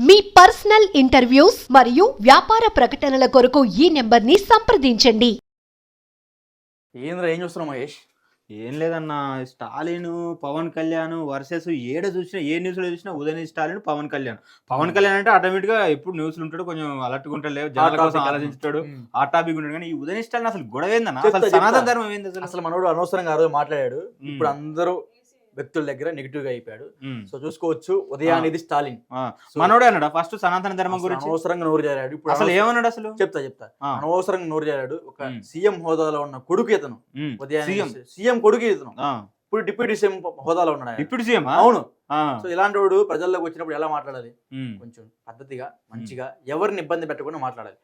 మీ personal interviews మరియు వ్యాపార ప్రకటనల కొరకు ఈ నెంబర్ని సంప్రదించండి ఏంద్ర ఏం చూస్తున్నావు మహేష్ ఏం లేదన్న స్టాలిన్ పవన్ కళ్యాణ్ వర్సెస్ ఏడ చూసినా ఏ న్యూస్లో చూసినా ఉదయ్ స్టాలిన్ పవన్ కళ్యాణ్ పవన్ కళ్యాణ్ అంటే ఆటోమేటిక్గా ఎప్పుడు న్యూస్లు ఉంటాడు కొంచెం అలర్ట్గా ఉంటాడు జనాల topic కోసం. ఆలోచించాడు ఉమ్. ఆ టాపిక్ ఉంటాడు కానీ ఈ ఉదయ్ స్టాలిన్ అసలు గొడవ ఏందన్న చెప్తా, అసలు చెప్తా. సనాతన ధర్మం ఏంది అసలు అసలు మనోడు అనవసరంగా ఆ రోజు మాట్లాడాడు ఉమ్. ఇప్పుడు అందరూ వ్యక్తుల దగ్గర నెగిటివ్గా అయిపోయాడు. సో చూసుకోవచ్చు ఉదయానిధి స్టాలిన్. మనోడే అన్నాడా? ఫస్ట్ సనాతన ధర్మం గురించి? అనవసరంగా నోరు జారాడు. ఇప్పుడు అసలు ఏమన్నాడు అసలు? చెప్తా చెప్తా. అనవసరంగా నోరు జారాడు. ఒక. సీఎం హోదాలో ఉన్న కొడుకు ఇతను. ఉమ్. ఉదయాన్నే సీఎం. సీఎం కొడుకు ఇతను. ఇప్పుడు డిప్యూటీ సీఎం హోదాలో ఉన్నాడు. ఇప్పుడు సీఎం అవును సో ఇలాంటి వాడు ప్రజల్లోకి వచ్చినప్పుడు ఎలా మాట్లాడాలి. కొంచెం పద్ధతిగా మంచిగా ఎవరిని ఇబ్బంది పెట్టకుండా మాట్లాడాలి.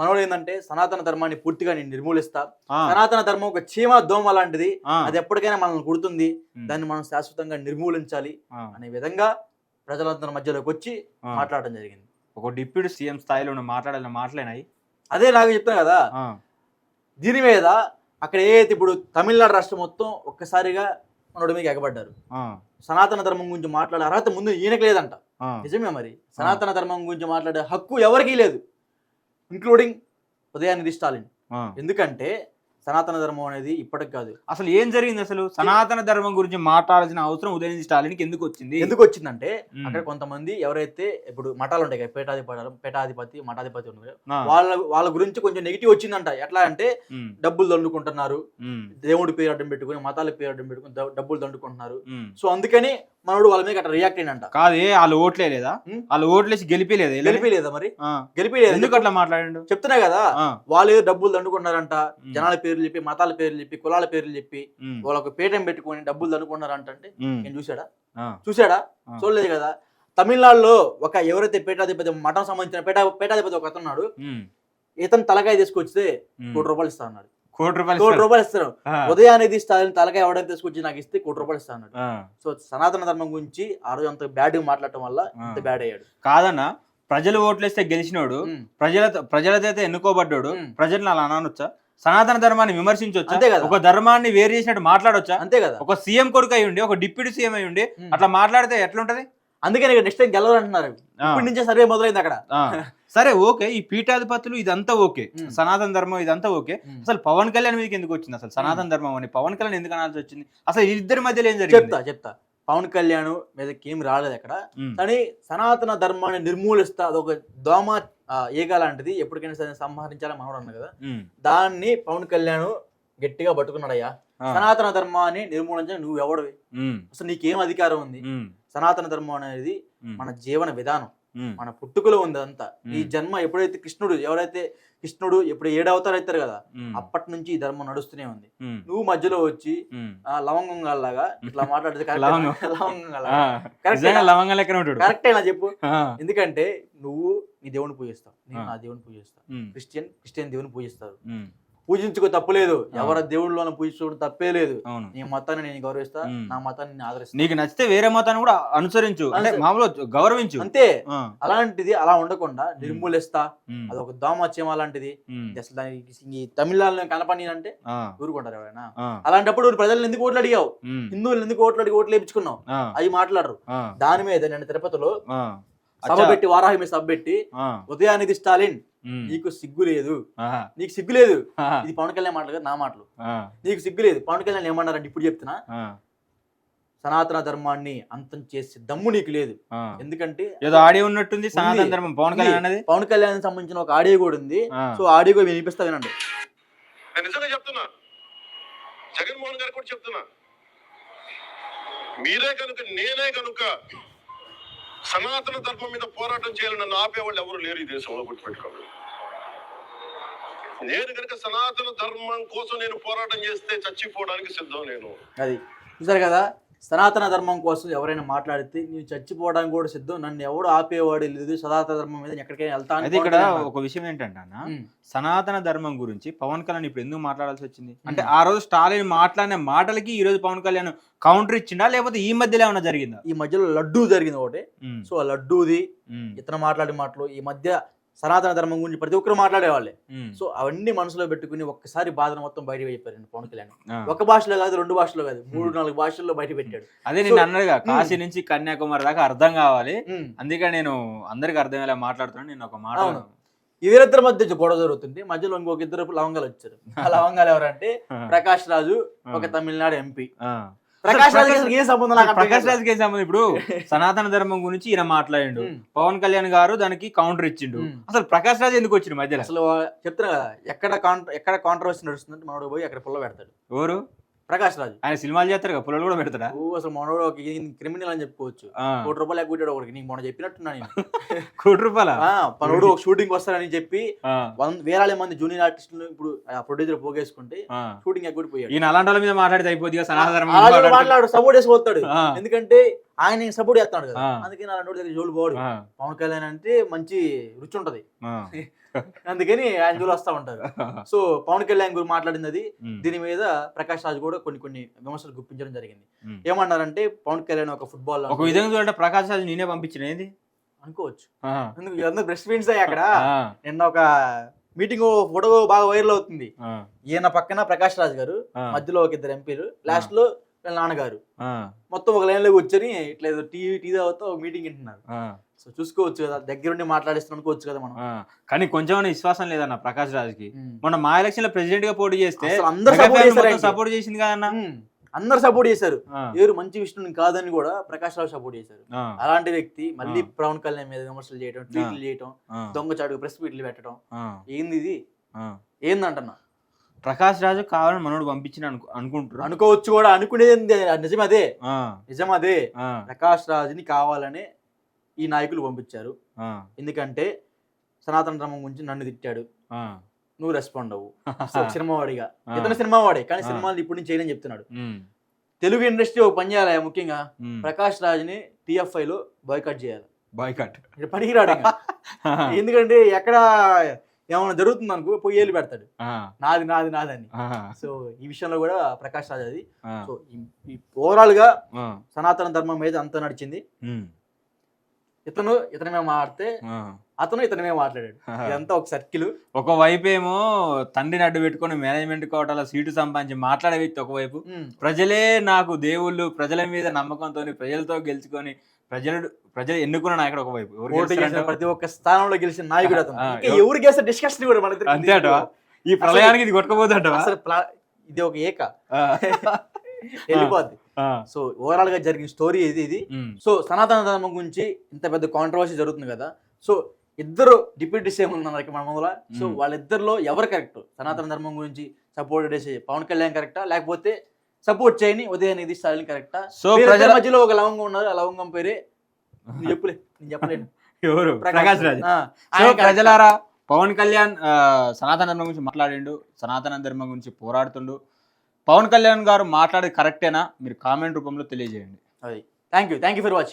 మనోడు ఏంటంటే సనాతన ధర్మాన్ని పూర్తిగా నేను నిర్మూలిస్తా. సనాతన ధర్మం ఒక చీమ దోమ లాంటిది. అది ఎప్పటికైనా మనల్ని కుడుతుంది ఉమ్. దాన్ని మనం శాశ్వతంగా నిర్మూలించాలి. అనే విధంగా ప్రజలందరి మధ్యలోకి వచ్చి. మాట్లాడడం జరిగింది ఒక డిప్యూటీ సీఎం స్థాయిలో ఉన్న మాట్లాడాలని మాట్లాడినాయి అదే నాకు చెప్తాను కదా దీని మీద అక్కడ ఏదైతే ఇప్పుడు తమిళనాడు రాష్ట్రం మొత్తం ఒక్కసారిగా మనోడి మీద ఎగబడ్డారు. సనాతన ధర్మం గురించి మాట్లాడే అర్హత ముందు ఈయనకి లేదంట. నిజమే మరి? సనాతన ధర్మం గురించి మాట్లాడే హక్కు ఎవరికీ లేదు. ఇంక్లూడింగ్ ఉదయానిధి స్టాలిన్. ఎందుకంటే సనాతన ధర్మం అనేది ఇప్పటికి కాదు అసలు ఏం జరిగింది అసలు సనాతన ధర్మం గురించి మాట్లాడాల్సిన అవసరం ఉదయనిధి స్టాలిన్కి ఎందుకు వచ్చింది ఎందుకు వచ్చిందంటే. అక్కడ కొంతమంది ఎవరైతే ఇప్పుడు మఠాలు ఉంటాయి కదా పేటాధిపతి పేటాధిపతి మఠాధిపతి ఉన్నారు. వాళ్ళ వాళ్ళ గురించి కొంచెం నెగిటివ్ వచ్చిందంట ఎట్లా అంటే. డబ్బులు దండుకుంటున్నారు. దేవుడి పేరు అడ్డం పెట్టుకుని మతాల పేరు అడ్డం పెట్టుకుని డబ్బులు దండుకుంటున్నారు. సో అందుకని మనోడు వాళ్ళ మీద అట్లా రియాక్ట్ అయినంట కాదే వాళ్ళు ఓట్లే లేదా. వాళ్ళు ఓట్లేసి గెలిపేలేదా గెలిపిలేదా మరి. గెలిపిలేదు ఎందుకు అట్లా మాట్లాడిండు చెప్తున్నా కదా. వాళ్ళు ఏదో డబ్బులు దండుకుంటున్నారంట ఉమ్. జనాల పేర్లు చెప్పి మతాల పేర్లు చెప్పి కులాల పేర్లు చెప్పి. వాళ్ళకు పేటం పెట్టుకొని డబ్బులు దండుకుంటున్నారంట అంటే. నేను చూసాడా. చూసాడా. చూడలేదు కదా తమిళనాడులో ఒక ఎవరైతే పేటాధిపతి మఠం సంబంధించిన పేట పేటాధిపతి ఒక అతను ఉన్నాడు. ఇతను తలకాయ తీసుకొచ్చితే. కోటి రూపాయలు ఇస్తా అన్నాడు కోటి రూపాయలు కోటి. రూపాయలు ఇస్తారు ఆ. ఉదయానిధి స్టాలిన్ తలకాయ ఎవడైనా తీసుకొచ్చి నాకు ఇస్తే కోటి రూపాయలు ఇస్తా అన్నాడు ఆ. సో సనాతన ధర్మం గురించి ఆ రోజు అంత బ్యాడ్ మాట్లాడటం వల్ల ఇంత. బ్యాడ్ అయ్యాడు కాదన్న ప్రజలు ఓట్లేస్తే గెలిచినోడు. ప్రజల ప్రజలతో ఎన్నుకోబడ్డాడు. ప్రజలను అలా అనొచ్చా సనాతన ధర్మాన్ని విమర్శించొచ్చా అంతే కదా. ఒక ధర్మాన్ని వేరు చేసినట్టు మాట్లాడొచ్చా అంతే కదా ఒక సీఎం కొడుకు అయి ఉండి ఒక డిప్యూటీ సీఎం అయి ఉండి. అట్లా మాట్లాడితే ఎట్లుంటది అందుకని నెక్స్ట్ టైం గెలవాలంటున్నారు. ఇప్పటి నుంచే సర్వే మొదలైంది అక్కడ. సరే ఓకే ఈ పీఠాధిపతులు ఇదంతా ఓకే. సనాతన ధర్మం ఇదంతా ఓకే. అసలు పవన్ కళ్యాణ్ మీదకి ఎందుకు వచ్చింది అసలు సనాతన ధర్మం అని పవన్ కళ్యాణ్ ఎందుకు అనాల్సి వచ్చింది అసలు ఇద్దరి మధ్యలో ఏం జరిగింది చెప్తా చెప్తా పవన్ కళ్యాణ్ మీదకి ఏం రాలేదు అక్కడ. కానీ సనాతన ధర్మాన్ని నిర్మూలిస్తా అదొక దోమ ఈగ లాంటిది ఎప్పటికైనా సరే సంహరించాలని మనోడు అన్న కదా. దాన్ని పవన్ కళ్యాణ్ గట్టిగా పట్టుకున్నాడయ్యా. సనాతన ధర్మాన్ని నిర్మూలించడం నువ్వు ఎవడివి. అసలు నీకేం అధికారం ఉంది. సనాతన ధర్మం అనేది. మన జీవన విధానం. మన పుట్టుకలో ఉంది అంతా ఈ. జన్మ ఎప్పుడైతే కృష్ణుడు ఎవరైతే కృష్ణుడు ఎప్పుడు ఏడు అవతారు కదా. అప్పటి నుంచి ఈ ధర్మం నడుస్తూనే ఉంది. నువ్వు మధ్యలో వచ్చి లవంగం లాగా ఇట్లా మాట్లాడితే. కరెక్ట్ లవంగం ఆ, నిజంగా లవంగా లెక్కన ఉంటాడు కరెక్టే నా చెప్పు. ఎందుకంటే నువ్వు నీ దేవుని పూజిస్తావు నేను. నా దేవుని పూజిస్తాను. క్రిస్టియన్ క్రిస్టియన్ దేవుని పూజిస్తారు. పూజించుకో తప్పులేదు. ఎవరి దేవుళ్ళని పూజించుకోవడం తప్పే లేదు నీ మతాన్ని నేను గౌరవిస్తా. నా మతాన్ని నేను ఆదరిస్తా నీకు నచ్చితే వేరే మతాన్ని కూడా అనుసరించు అంటే మామూలు గౌరవించు అంతే. అలాంటిది అలా ఉండకుండా నిర్మూలిస్తా. అదొక దోమత్యం లాంటిది ఉమ్. అసలు దానికి ఈ తమిళనాడులో కనపని అంటే. ఊరుకుంటారు ఎవరైనా. అలాంటప్పుడు నువ్వు ప్రజలను ఎందుకు ఓట్లు అడిగావు. హిందువులు ఎందుకు ఓట్లు అడిగి ఓట్లు వేయించుకున్నావు. అవి మాట్లాడరు. దాని మీద నేను తిరుపతిలో. సభ. పెట్టి వారాహి మీద సభ పెట్టి. ఉదయానిధి స్టాలిన్. నీకు సిగ్గు లేదు. నీకు సిగ్గు లేదు. ఇది పవన్ కళ్యాణ్ మాటలు కదా నా మాటలు ఆ. నీకు సిగ్గు లేదు పవన్ కళ్యాణ్ ఏమన్నారంటే ఇప్పుడు చెప్తున్నా. సనాతన ధర్మాన్ని అంతం చేసే దమ్ము నీకు లేదు. ఎందుకంటే ఏదో ఆడియో ఉన్నట్టుంది సనాతన. ధర్మం పవన్. కళ్యాణ్ అన్నది పవన్ కళ్యాణ్ సంబంధించిన ఒక ఆడియో కూడా ఉంది. సో ఆడియో కూడా వినిపిస్తా వినండి నిజంగా చెప్తున్నా జగన్మోహన్ గారు కూడా చెప్తున్నా మీరే కనుక నేనే కనుక సనాతన ధర్మం మీద పోరాటం చేయాలని నన్ను ఆపేవాళ్ళు ఎవరు లేరు ఈ దేశంలో గుర్తుపెట్టుకోండి నేను కనుక సనాతన ధర్మం కోసం నేను పోరాటం చేస్తే చచ్చిపోవడానికి సిద్ధం నేను అది చూసారు కదా? సనాతన ధర్మం కోసం ఎవరైనా మాట్లాడితే నేను చచ్చిపోవడానికి కూడా సిద్ధం నన్ను ఎవడు ఆపేవాడు లేదు సనాతన ధర్మం మీద ఎక్కడికైనా వెళ్తా అని అయితే ఇక్కడ ఒక విషయం ఏంటంటే అన్న. సనాతన ధర్మం గురించి పవన్ కళ్యాణ్ ఇప్పుడు ఎందుకు మాట్లాడాల్సి వచ్చింది? అంటే ఆ రోజు స్టాలిన్ మాట్లాడిన మాటలకి ఈ రోజు పవన్ కళ్యాణ్ కౌంటర్ ఇచ్చిండా? లేకపోతే ఈ మధ్యలో ఏమైనా జరిగిందా? ఈ మధ్యలో లడ్డూ జరిగింది ఒకటి. సో ఆ లడ్డూది. ఇతను మాట్లాడే మాటలు ఈ మధ్య సనాతన ధర్మం గురించి ప్రతి ఒక్కరు మాట్లాడేవాళ్ళే. సో అవన్నీ మనసులో పెట్టుకుని ఒక్కసారి బాధను మొత్తం బయట చెప్పారండి పవన్ కళ్యాణ్. ఒక భాషలో కాదు రెండు భాషలో కాదు మూడు నాలుగు భాషల్లో బయట పెట్టాడు అదే నేను అన్నదిగా కాశీ నుంచి కన్యాకుమారి దాకా అర్థం కావాలి. అందుకే నేను అందరికి అర్థమయ్యేలా మాట్లాడుతున్నాను నేను ఒక మాట వీరిద్దరి మధ్య గొడవ జరుగుతుంది మధ్యలో ఇంకొక ఇద్దరు లవంగాలు వచ్చారు ఆ లవంగాలు ఎవరంటే. ప్రకాష్ రాజు. ఒక తమిళనాడు ఎంపీ. ప్రకాష్ రాజు ఏం సంబంధం ప్రకాష్ కాదు. రాజ్కి ఏం సంబంధం ఇప్పుడు సనాతన ధర్మం గురించి ఈయన మాట్లాడిండు. పవన్ కళ్యాణ్ గారు దానికి కౌంటర్ ఇచ్చిండు. అసలు ప్రకాష్ రాజ్ ఎందుకు వచ్చిండు మధ్యలో అసలు చెప్తున్నా కదా ఎక్కడ కాంట్ర ఎక్కడ కాంట్రవర్సీ నడుస్తుందంటే మనోడు పోయి అక్కడ పుల్ల పెడతాడు ఎవరు ప్రకాష్ రాజు. ఆయన సినిమాలు చేస్తారు కదా పుల్లలు కూడా పెడతాడా? ఓ అసలు మనోడు ఒక క్రిమినల్ అని చెప్పుకోవచ్చు. కోటి రూపాయలు ఒకటి నీకు మొన్న చెప్పినట్టున్నా నేను. కోటి రూపాయల? మనోడు ఒక షూటింగ్ వస్తాడని చెప్పి వేలాది మంది జూనియర్ ఆర్టిస్టులు ఇప్పుడు ప్రొడ్యూసర్ పోగేసుకుంటే. షూటింగ్ ఎగ్గొట్టిపోయాడు ఈయన అలాంటి వాళ్ళ మీద మాట్లాడితే అయిపోద్ది. మాట్లాడు సపోర్ట్ చేసి పోతాడు. ఆ. ఎందుకంటే ఆయన సపోర్ట్ చేస్తున్నాడు కదా. ఆ. అందుకని అలాంటి వాడి దగ్గర జోలు పోడు. పవన్ కళ్యాణ్ అంటే మంచి రుచి ఉంటది. అందుకని ఆయన జోలు వస్తా ఉంటారు. సో పవన్ కళ్యాణ్ గురించి మాట్లాడింది అది దీని మీద ప్రకాష్ రాజ్ కూడా కొన్ని కొన్ని విమర్శలు గుప్పించడం జరిగింది. ఏమన్నారంటే పవన్ కళ్యాణ్ ఒక ఫుట్బాల్ ఒక విధంగా చూడంటే ప్రకాష్ రాజ్ నేనే పంపించిన ఏంది? అనుకోవచ్చు. ఎందుకు అందరూ బ్రెస్ట్ అయ్యి అక్కడ. నిన్న ఒక మీటింగ్ ఫోటో బాగా వైరల్ అవుతుంది. ఈయన పక్కన ప్రకాష్ రాజ్ గారు మధ్యలో ఒక ఇద్దరు ఎంపీలు లాస్ట్లో వీళ్ళ నాన్నగారు. మొత్తం ఒక లైన్లో కూర్చొని ఇట్లా ఏదో టీ టీ తాగుతూ ఒక మీటింగ్ వింటున్నారు. సో చూసుకోవచ్చు కదా దగ్గరుండి మాట్లాడిస్తాను అనుకోవచ్చు కదా మనం. కానీ కొంచెం విశ్వాసం లేదన్న ప్రకాష్ రాజ్కి. మొన్న మా ఎలక్షన్లో ప్రెసిడెంట్గా పోటీ చేస్తే అందరూ. సపోర్ట్ చేసింది కదన్న. అందరు సపోర్ట్ చేశారు. ఎవరు మంచి విష్ణుని కాదని కూడా ప్రకాష్ రావు సపోర్ట్ చేశారు. అలాంటి వ్యక్తి మళ్ళీ. పవన్ కళ్యాణ్ మీద విమర్శలు చేయడం ట్వీట్లు చేయడం ఆ, దొంగ చాటుకు ప్రెస్ మీట్లు పెట్టడం ఏంది ఇది. ఏందంటున్నా? ప్రకాష్ రాజు కావాలని మనోడు పంపించిన అనుకు అనుకుంటారు అనుకోవచ్చు కూడా అనుకునేది? నిజం అదే. నిజం అదే. ప్రకాష్ రాజుని కావాలనే ఈ నాయకులు పంపించారు. ఎందుకంటే సనాతన ధర్మం గురించి నన్ను తిట్టాడు. నువ్వు రెస్పాండ్ అవ్వు. సినిమావాడిగా. ఇతను సినిమావాడే కానీ. సినిమాలు ఇప్పుడు నుంచి చేయని చెప్తున్నాడు. తెలుగు ఇండస్ట్రీ ఒక పని చేయాలి ముఖ్యంగా. ప్రకాష్ రాజ్ని టీఎఫ్ఐ లో బాయ్కట్ చేయాలి బాయ్కట్ పనికిరాడు. ఎందుకంటే ఎక్కడ ఏమైనా జరుగుతుంది అనుకో పోయి ఏళ్ళు పెడతాడు. నాది నాది నాదని. సో ఈ విషయంలో కూడా ప్రకాష్ రాజ్ అది. సో ఓవరాల్గా సనాతన ధర్మం మీద అంతా నడిచింది. ఇతను ఇతని మీద మాట్లాడితే ఆ. అతను ఇతని మీద మాట్లాడాడు ఇదంతా ఒక సర్కిల్. ఒకవైపు ఏమో తండ్రిని అడ్డు పెట్టుకొని మేనేజ్మెంట్ కోటాల సీటు సంపాదించి మాట్లాడే వ్యక్తి ఒకవైపు. ప్రజలే నాకు దేవుళ్ళు ప్రజల మీద నమ్మకంతో ప్రజలతో గెలుచుకొని ప్రజలు ప్రజలు ఎన్నుకున్న నాయకుడు ఒకవైపు? ప్రతి ఒక్క స్థానంలో గెలిచిన నాయకుడు అతను. ఎవరు గెలిస్తే డిస్కషన్ కూడా మన? ఈ ప్రళయానికి ఇది కొట్టుకోబోతుంటవా అసలు ఇది ఒక ఏక. వెళ్ళిపోద్ది. సో ఓవరాల్గా జరిగిన స్టోరీ ఇది ఇది. సో సనాతన ధర్మం గురించి ఇంత పెద్ద కాంట్రవర్సీ జరుగుతుంది కదా. సో ఇద్దరు డిప్యూటీ సీఎం ఉన్నారు మన ముందర. సో. వాళ్ళిద్దరిలో ఎవరు కరెక్ట్ సనాతన ధర్మం గురించి సపోర్ట్ చేసే పవన్ కళ్యాణ్ కరెక్టా లేకపోతే సపోర్ట్ చేయని ఉదయనిధి స్టాలిన్ కరెక్టా సో ప్రజల మధ్యలో ఒక లవంగం ఉన్నారు. ఆ లవంగం పేరే చెప్పలే. నేను చెప్పలేను. ఎవరు? ప్రకాష్ రాజ్. ప్రజలారా పవన్ కళ్యాణ్ సనాతన ధర్మం గురించి మాట్లాడిండు. సనాతన ధర్మం గురించి పోరాడుతుండు. పవన్ కళ్యాణ్ గారు మాట్లాడేది కరెక్టేనా? మీరు కామెంట్ రూపంలో తెలియజేయండి. అది. Thank you thank you for watching